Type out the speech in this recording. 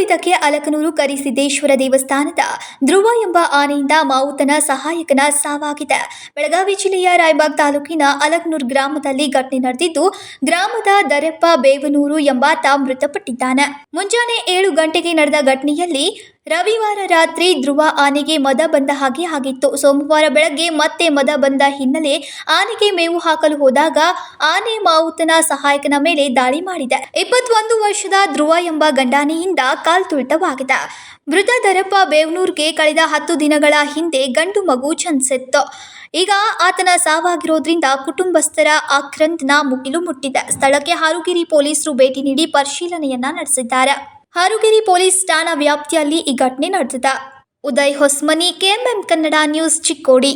ಇದ್ದಕ್ಕಿದ್ದಂತೆ ಅಲಕನೂರು ಕರಿಸಿದ್ದೇಶ್ವರ ದೇವಸ್ಥಾನದ ಧ್ರುವ ಎಂಬ ಆನೆಯಿಂದ ಮಾವುತನ ಸಹಾಯಕನ ಸಾವಾಗಿದೆ. ಬೆಳಗಾವಿ ಜಿಲ್ಲೆಯ ರಾಯಬಾಗ್ ತಾಲೂಕಿನ ಅಲಕನೂರು ಗ್ರಾಮದಲ್ಲಿ ಘಟನೆ ನಡೆದಿದ್ದು, ಗ್ರಾಮದ ದರೆಪ್ಪ ಬೇವನೂರು ಎಂಬಾತ ಮೃತಪಟ್ಟಿದ್ದಾನೆ. ಮುಂಜಾನೆ ಏಳು ಗಂಟೆಗೆ ನಡೆದ ಘಟನೆಯಲ್ಲಿ ರವಿವಾರ ರಾತ್ರಿ ಧ್ರುವ ಆನೆಗೆ ಮದ ಬಂದ ಹಾಗೆ ಆಗಿತ್ತು. ಸೋಮವಾರ ಬೆಳಗ್ಗೆ ಮತ್ತೆ ಮದ ಬಂದ ಹಿನ್ನೆಲೆ ಆನೆಗೆ ಮೇವು ಹಾಕಲು ಹೋದಾಗ ಆನೆ ಮಾವುತನ ಸಹಾಯಕನ ಮೇಲೆ ದಾಳಿ ಮಾಡಿದೆ. ಇಪ್ಪತ್ತೊಂದು ವರ್ಷದ ಧ್ರುವ ಎಂಬ ಗಂಡಾನೆಯಿಂದ ಕಾಲ್ತುಳಿತವಾಗಿದೆ ಮೃತ ದರಪ್ಪ ಬೇವನೂರ್ಗೆ ಕಳೆದ ಹತ್ತು ದಿನಗಳ ಹಿಂದೆ ಗಂಡು ಮಗು ಜನಿಸಿತ್ತು. ಈಗ ಆತನ ಸಾವಾಗಿರೋದ್ರಿಂದ ಕುಟುಂಬಸ್ಥರ ಆಕ್ರಂದನ ಮುಗಿಲು ಮುಟ್ಟಿದೆ. ಸ್ಥಳಕ್ಕೆ ಹಾರುಗಿರಿ ಪೊಲೀಸರು ಭೇಟಿ ನೀಡಿ ಪರಿಶೀಲನೆಯನ್ನ ನಡೆಸಿದ್ದಾರೆ. ಹಾರುಗಿರಿ ಪೊಲೀಸ್ ಠಾಣಾ ವ್ಯಾಪ್ತಿಯಲ್ಲಿ ಈ ಘಟನೆ ನಡೆದಿದೆ. Uday Hosmani KMM Kannada news Chikkodi.